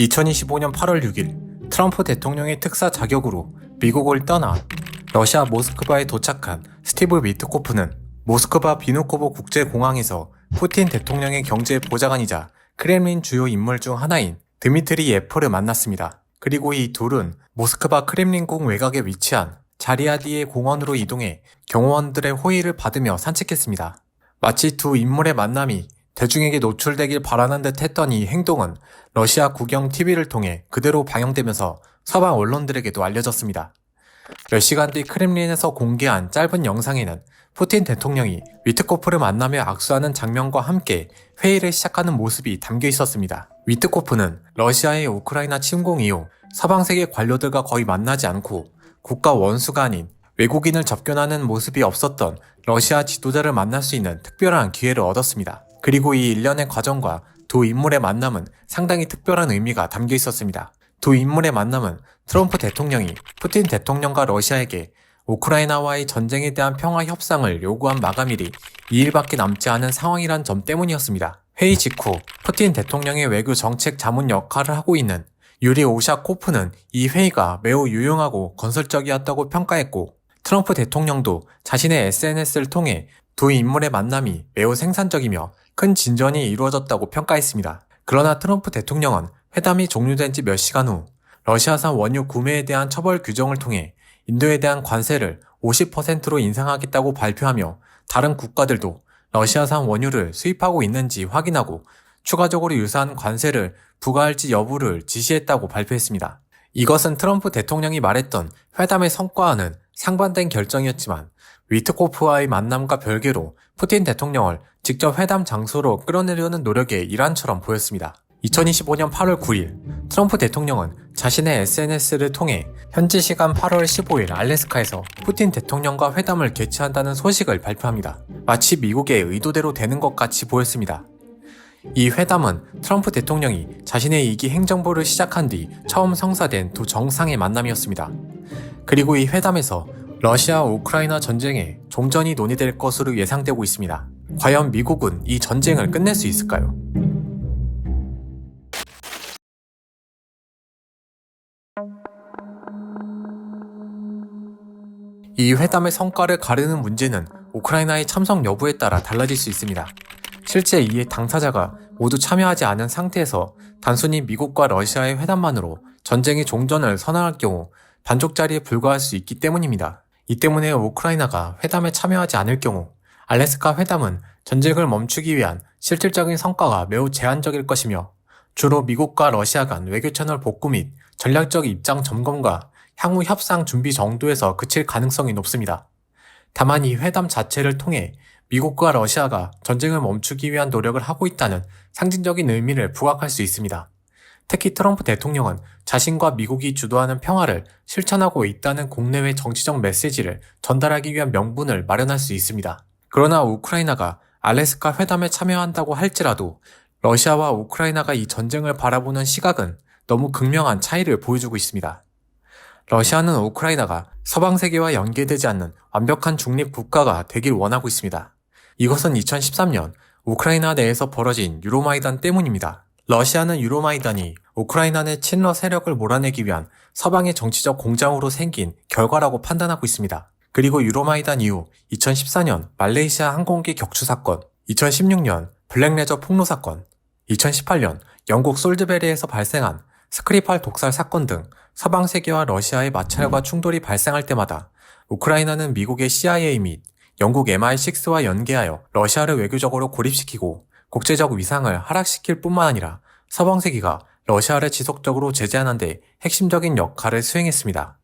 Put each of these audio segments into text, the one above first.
2025년 8월 6일 트럼프 대통령의 특사 자격으로 미국을 떠나 러시아 모스크바에 도착한 스티브 미트코프는 모스크바 비누코보 국제공항에서 푸틴 대통령의 경제 보좌관이자 크렘린 주요 인물 중 하나인 드미트리 예프를 만났습니다. 그리고 이 둘은 모스크바 크렘린궁 외곽에 위치한 자리아디의 공원으로 이동해 경호원들의 호의를 받으며 산책했습니다. 마치 두 인물의 만남이 대중에게 노출되길 바라는 듯 했던 이 행동은 러시아 국영 TV를 통해 그대로 방영되면서 서방 언론들에게도 알려졌습니다. 몇 시간 뒤 크렘린에서 공개한 짧은 영상에는 푸틴 대통령이 위트코프를 만나며 악수하는 장면과 함께 회의를 시작하는 모습이 담겨 있었습니다. 위트코프는 러시아의 우크라이나 침공 이후 서방 세계 관료들과 거의 만나지 않고 국가 원수가 아닌 외국인을 접견하는 모습이 없었던 러시아 지도자를 만날 수 있는 특별한 기회를 얻었습니다. 그리고 이 일련의 과정과 두 인물의 만남은 상당히 특별한 의미가 담겨 있었습니다. 두 인물의 만남은 트럼프 대통령이 푸틴 대통령과 러시아에게 우크라이나와의 전쟁에 대한 평화 협상을 요구한 마감일이 2일밖에 남지 않은 상황이란 점 때문이었습니다. 회의 직후 푸틴 대통령의 외교 정책 자문 역할을 하고 있는 유리 오샤코프는 이 회의가 매우 유용하고 건설적이었다고 평가했고 트럼프 대통령도 자신의 SNS를 통해 두 인물의 만남이 매우 생산적이며 큰 진전이 이루어졌다고 평가했습니다. 그러나 트럼프 대통령은 회담이 종료된 지 몇 시간 후 러시아산 원유 구매에 대한 처벌 규정을 통해 인도에 대한 관세를 50%로 인상하겠다고 발표하며 다른 국가들도 러시아산 원유를 수입하고 있는지 확인하고 추가적으로 유사한 관세를 부과할지 여부를 지시했다고 발표했습니다. 이것은 트럼프 대통령이 말했던 회담의 성과와는 상반된 결정이었지만 위트코프와의 만남과 별개로 푸틴 대통령을 직접 회담 장소로 끌어내려는 노력의 일환처럼 보였습니다. 2025년 8월 9일 트럼프 대통령은 자신의 SNS를 통해 현지 시간 8월 15일 알래스카에서 푸틴 대통령과 회담을 개최한다는 소식을 발표합니다. 마치 미국의 의도대로 되는 것 같이 보였습니다. 이 회담은 트럼프 대통령이 자신의 2기 행정부를 시작한 뒤 처음 성사된 두 정상의 만남이었습니다. 그리고 이 회담에서 러시아 우크라이나 전쟁의 종전이 논의될 것으로 예상되고 있습니다. 과연 미국은 이 전쟁을 끝낼 수 있을까요? 이 회담의 성과를 가르는 문제는 우크라이나의 참석 여부에 따라 달라질 수 있습니다. 실제 이의 당사자가 모두 참여하지 않은 상태에서 단순히 미국과 러시아의 회담만으로 전쟁의 종전을 선언할 경우 반쪽짜리에 불과할 수 있기 때문입니다. 이 때문에 우크라이나가 회담에 참여하지 않을 경우 알래스카 회담은 전쟁을 멈추기 위한 실질적인 성과가 매우 제한적일 것이며 주로 미국과 러시아 간 외교 채널 복구 및 전략적 입장 점검과 향후 협상 준비 정도에서 그칠 가능성이 높습니다. 다만 이 회담 자체를 통해 미국과 러시아가 전쟁을 멈추기 위한 노력을 하고 있다는 상징적인 의미를 부각할 수 있습니다. 특히 트럼프 대통령은 자신과 미국이 주도하는 평화를 실천하고 있다는 국내외 정치적 메시지를 전달하기 위한 명분을 마련할 수 있습니다. 그러나 우크라이나가 알래스카 회담에 참여한다고 할지라도 러시아와 우크라이나가 이 전쟁을 바라보는 시각은 너무 극명한 차이를 보여주고 있습니다. 러시아는 우크라이나가 서방 세계와 연계되지 않는 완벽한 중립 국가가 되길 원하고 있습니다. 이것은 2013년 우크라이나 내에서 벌어진 유로마이단 때문입니다. 러시아는 유로마이단이 우크라이나 내 친러 세력을 몰아내기 위한 서방의 정치적 공장으로 생긴 결과라고 판단하고 있습니다. 그리고 유로마이단 이후 2014년 말레이시아 항공기 격추 사건, 2016년 블랙레저 폭로 사건, 2018년 영국 솔드베리에서 발생한 스크리팔 독살 사건 등 서방 세계와 러시아의 마찰과 충돌이 발생할 때마다 우크라이나는 미국의 CIA 및 영국 MI6와 연계하여 러시아를 외교적으로 고립시키고 국제적 위상을 하락시킬 뿐만 아니라 서방 세계가 러시아를 지속적으로 제재하는 데 핵심적인 역할을 수행했습니다.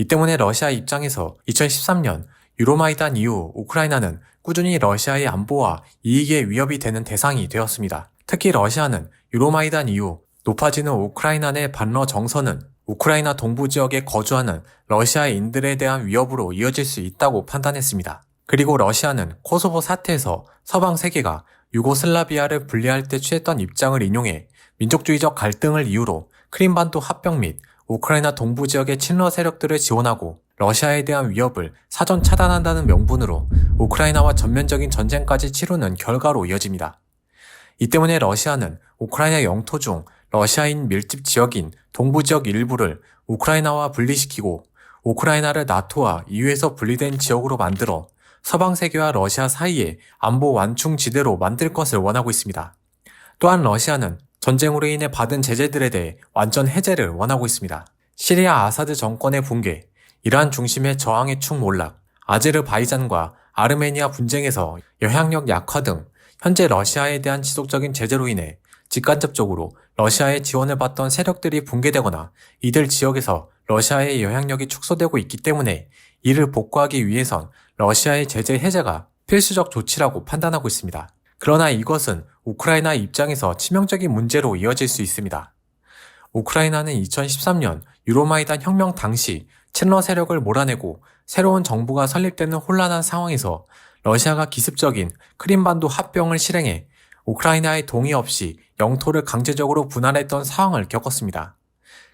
이 때문에 러시아 입장에서 2013년 유로마이단 이후 우크라이나는 꾸준히 러시아의 안보와 이익에 위협이 되는 대상이 되었습니다. 특히 러시아는 유로마이단 이후 높아지는 우크라이나 내 반러 정서는 우크라이나 동부 지역에 거주하는 러시아인들에 대한 위협으로 이어질 수 있다고 판단했습니다. 그리고 러시아는 코소보 사태에서 서방 세계가 유고슬라비아를 분리할 때 취했던 입장을 인용해 민족주의적 갈등을 이유로 크림반도 합병 및 우크라이나 동부 지역의 친러 세력들을 지원하고 러시아에 대한 위협을 사전 차단한다는 명분으로 우크라이나와 전면적인 전쟁까지 치르는 결과로 이어집니다. 이 때문에 러시아는 우크라이나 영토 중 러시아인 밀집 지역인 동부 지역 일부를 우크라이나와 분리시키고 우크라이나를 나토와 EU에서 분리된 지역으로 만들어 서방 세계와 러시아 사이에 안보 완충 지대로 만들 것을 원하고 있습니다. 또한 러시아는 전쟁으로 인해 받은 제재들에 대해 완전 해제를 원하고 있습니다. 시리아 아사드 정권의 붕괴, 이란 중심의 저항의 축 몰락, 아제르바이잔과 아르메니아 분쟁에서 영향력 약화 등 현재 러시아에 대한 지속적인 제재로 인해 직간접적으로 러시아의 지원을 받던 세력들이 붕괴되거나 이들 지역에서 러시아의 영향력이 축소되고 있기 때문에 이를 복구하기 위해선 러시아의 제재 해제가 필수적 조치라고 판단하고 있습니다. 그러나 이것은 우크라이나 입장에서 치명적인 문제로 이어질 수 있습니다. 우크라이나는 2013년 유로마이단 혁명 당시 친러 세력을 몰아내고 새로운 정부가 설립되는 혼란한 상황에서 러시아가 기습적인 크림반도 합병을 실행해 우크라이나의 동의 없이 영토를 강제적으로 분할했던 상황을 겪었습니다.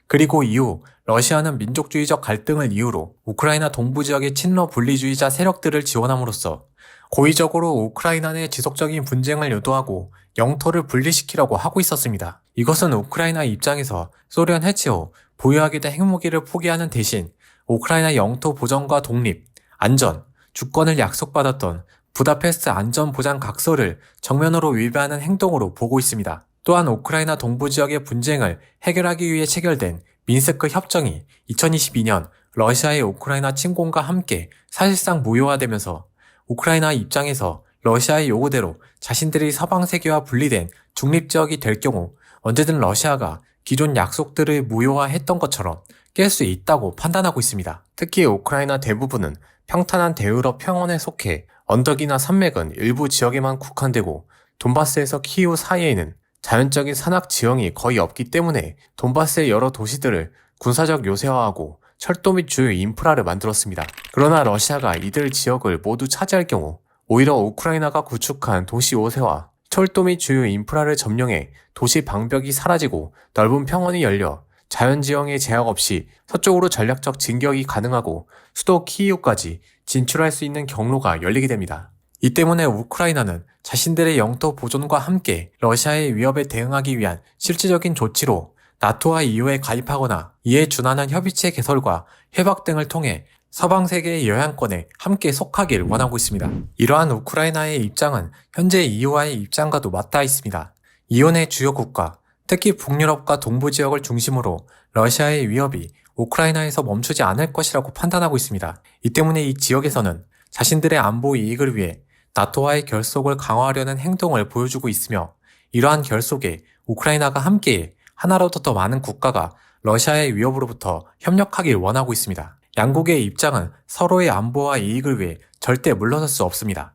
그리고 이후 러시아는 민족주의적 갈등을 이유로 우크라이나 동부 지역의 친러 분리주의자 세력들을 지원함으로써 고의적으로 우크라이나 내 지속적인 분쟁을 유도하고 영토를 분리시키려고 하고 있었습니다. 이것은 우크라이나 입장에서 소련 해체 후 보유하게 된 핵무기를 포기하는 대신 우크라이나 영토 보전과 독립, 안전, 주권을 약속받았던 부다페스트 안전보장 각서를 정면으로 위배하는 행동으로 보고 있습니다. 또한 우크라이나 동부 지역의 분쟁을 해결하기 위해 체결된 민스크 협정이 2022년 러시아의 우크라이나 침공과 함께 사실상 무효화되면서 우크라이나 입장에서 러시아의 요구대로 자신들이 서방 세계와 분리된 중립 지역이 될 경우 언제든 러시아가 기존 약속들을 무효화했던 것처럼 깰 수 있다고 판단하고 있습니다. 특히 우크라이나 대부분은 평탄한 대유럽 평원에 속해 언덕이나 산맥은 일부 지역에만 국한되고 돈바스에서 키이우 사이에는 자연적인 산악 지형이 거의 없기 때문에 돈바스의 여러 도시들을 군사적 요새화하고 철도 및 주요 인프라를 만들었습니다. 그러나 러시아가 이들 지역을 모두 차지할 경우 오히려 우크라이나가 구축한 도시 요새화, 철도 및 주요 인프라를 점령해 도시 방벽이 사라지고 넓은 평원이 열려 자연지형의 제약 없이 서쪽으로 전략적 진격이 가능하고 수도 키이우까지 진출할 수 있는 경로가 열리게 됩니다. 이 때문에 우크라이나는 자신들의 영토 보존과 함께 러시아의 위협에 대응하기 위한 실질적인 조치로 나토와 EU에 가입하거나 이에 준하는 협의체 개설과 협약 등을 통해 서방 세계의 영향권에 함께 속하길 원하고 있습니다. 이러한 우크라이나의 입장은 현재 EU와의 입장과도 맞닿아 있습니다. 이온의 주요 국가, 특히 북유럽과 동부 지역을 중심으로 러시아의 위협이 우크라이나에서 멈추지 않을 것이라고 판단하고 있습니다. 이 때문에 이 지역에서는 자신들의 안보 이익을 위해 나토와의 결속을 강화하려는 행동을 보여주고 있으며 이러한 결속에 우크라이나가 함께 하나라도 더 많은 국가가 러시아의 위협으로부터 협력하길 원하고 있습니다. 양국의 입장은 서로의 안보와 이익을 위해 절대 물러설 수 없습니다.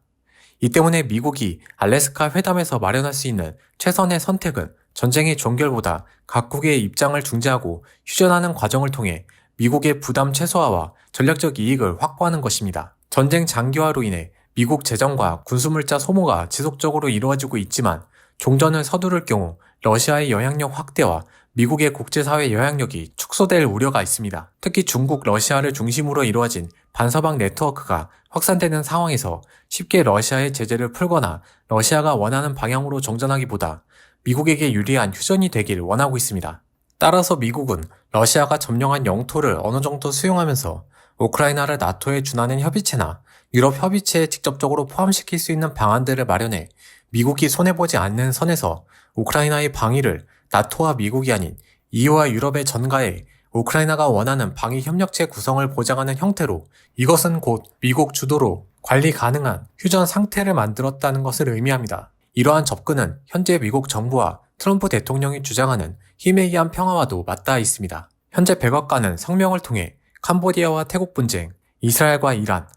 이 때문에 미국이 알래스카 회담에서 마련할 수 있는 최선의 선택은 전쟁의 종결보다 각국의 입장을 중재하고 휴전하는 과정을 통해 미국의 부담 최소화와 전략적 이익을 확보하는 것입니다. 전쟁 장기화로 인해 미국 재정과 군수물자 소모가 지속적으로 이루어지고 있지만 종전을 서두를 경우 러시아의 영향력 확대와 미국의 국제사회 영향력이 축소될 우려가 있습니다. 특히 중국, 러시아를 중심으로 이루어진 반서방 네트워크가 확산되는 상황에서 쉽게 러시아의 제재를 풀거나 러시아가 원하는 방향으로 정전하기보다 미국에게 유리한 휴전이 되길 원하고 있습니다. 따라서 미국은 러시아가 점령한 영토를 어느 정도 수용하면서 우크라이나를 나토에 준하는 협의체나 유럽 협의체에 직접적으로 포함시킬 수 있는 방안들을 마련해 미국이 손해보지 않는 선에서 우크라이나의 방위를 나토와 미국이 아닌 EU와 유럽의 전가에 우크라이나가 원하는 방위 협력체 구성을 보장하는 형태로 이것은 곧 미국 주도로 관리 가능한 휴전 상태를 만들었다는 것을 의미합니다. 이러한 접근은 현재 미국 정부와 트럼프 대통령이 주장하는 힘에 의한 평화와도 맞닿아 있습니다. 현재 백악관은 성명을 통해 캄보디아와 태국 분쟁, 이스라엘과 이란,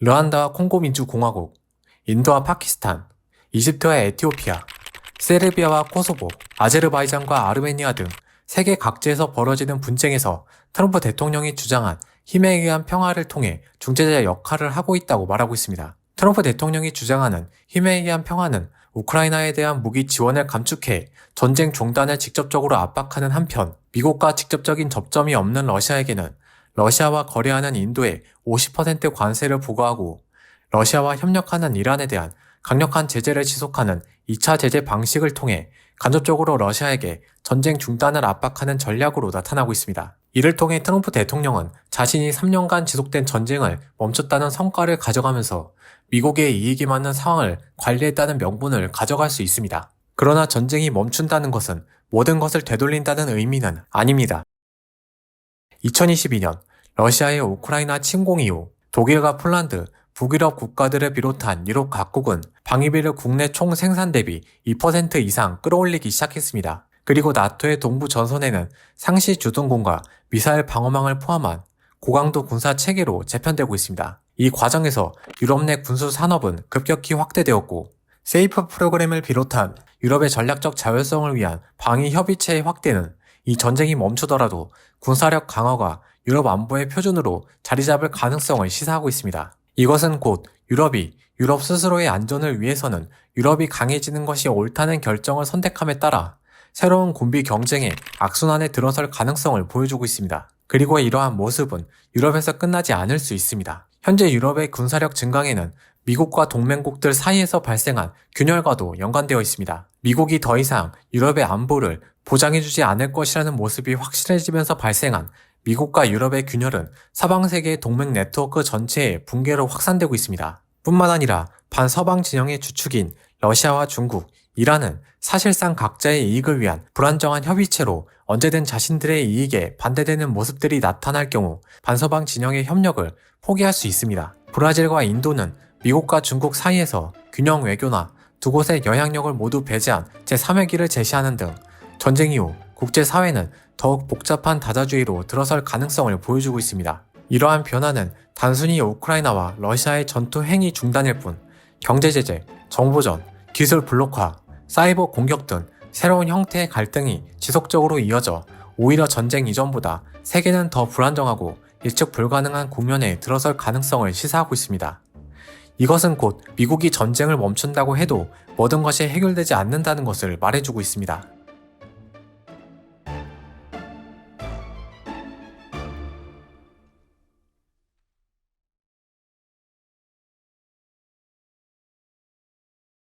르완다와 콩고 민주공화국, 인도와 파키스탄, 이집트와 에티오피아, 세르비아와 코소보, 아제르바이잔과 아르메니아 등 세계 각지에서 벌어지는 분쟁에서 트럼프 대통령이 주장한 힘에 의한 평화를 통해 중재자 역할을 하고 있다고 말하고 있습니다. 트럼프 대통령이 주장하는 힘에 의한 평화는 우크라이나에 대한 무기 지원을 감축해 전쟁 종단을 직접적으로 압박하는 한편 미국과 직접적인 접점이 없는 러시아에게는 러시아와 거래하는 인도에 50% 관세를 부과하고 러시아와 협력하는 이란에 대한 강력한 제재를 지속하는 2차 제재 방식을 통해 간접적으로 러시아에게 전쟁 중단을 압박하는 전략으로 나타나고 있습니다. 이를 통해 트럼프 대통령은 자신이 3년간 지속된 전쟁을 멈췄다는 성과를 가져가면서 미국의 이익에 맞는 상황을 관리했다는 명분을 가져갈 수 있습니다. 그러나 전쟁이 멈춘다는 것은 모든 것을 되돌린다는 의미는 아닙니다. 2022년 러시아의 우크라이나 침공 이후 독일과 폴란드, 북유럽 국가들을 비롯한 유럽 각국은 방위비를 국내 총 생산 대비 2% 이상 끌어올리기 시작했습니다. 그리고 나토의 동부 전선에는 상시 주둔군과 미사일 방어망을 포함한 고강도 군사 체계로 재편되고 있습니다. 이 과정에서 유럽 내 군수 산업은 급격히 확대되었고 세이프 프로그램을 비롯한 유럽의 전략적 자율성을 위한 방위 협의체의 확대는 이 전쟁이 멈추더라도 군사력 강화가 유럽 안보의 표준으로 자리 잡을 가능성을 시사하고 있습니다. 이것은 곧 유럽이 유럽 스스로의 안전을 위해서는 유럽이 강해지는 것이 옳다는 결정을 선택함에 따라 새로운 군비 경쟁의 악순환에 들어설 가능성을 보여주고 있습니다. 그리고 이러한 모습은 유럽에서 끝나지 않을 수 있습니다. 현재 유럽의 군사력 증강에는 미국과 동맹국들 사이에서 발생한 균열과도 연관되어 있습니다. 미국이 더 이상 유럽의 안보를 보장해주지 않을 것이라는 모습이 확실해지면서 발생한 미국과 유럽의 균열은 서방 세계의 동맹 네트워크 전체의 붕괴로 확산되고 있습니다. 뿐만 아니라 반서방 진영의 주축인 러시아와 중국, 이란은 사실상 각자의 이익을 위한 불안정한 협의체로 언제든 자신들의 이익에 반대되는 모습들이 나타날 경우 반서방 진영의 협력을 포기할 수 있습니다. 브라질과 인도는 미국과 중국 사이에서 균형 외교나 두 곳의 영향력을 모두 배제한 제3회기를 제시하는 등 전쟁 이후 국제사회는 더욱 복잡한 다자주의로 들어설 가능성을 보여주고 있습니다. 이러한 변화는 단순히 우크라이나와 러시아의 전투 행위 중단일 뿐 경제제재, 정보전, 기술 블록화, 사이버 공격 등 새로운 형태의 갈등이 지속적으로 이어져 오히려 전쟁 이전보다 세계는 더 불안정하고 예측 불가능한 국면에 들어설 가능성을 시사하고 있습니다. 이것은 곧 미국이 전쟁을 멈춘다고 해도 모든 것이 해결되지 않는다는 것을 말해주고 있습니다.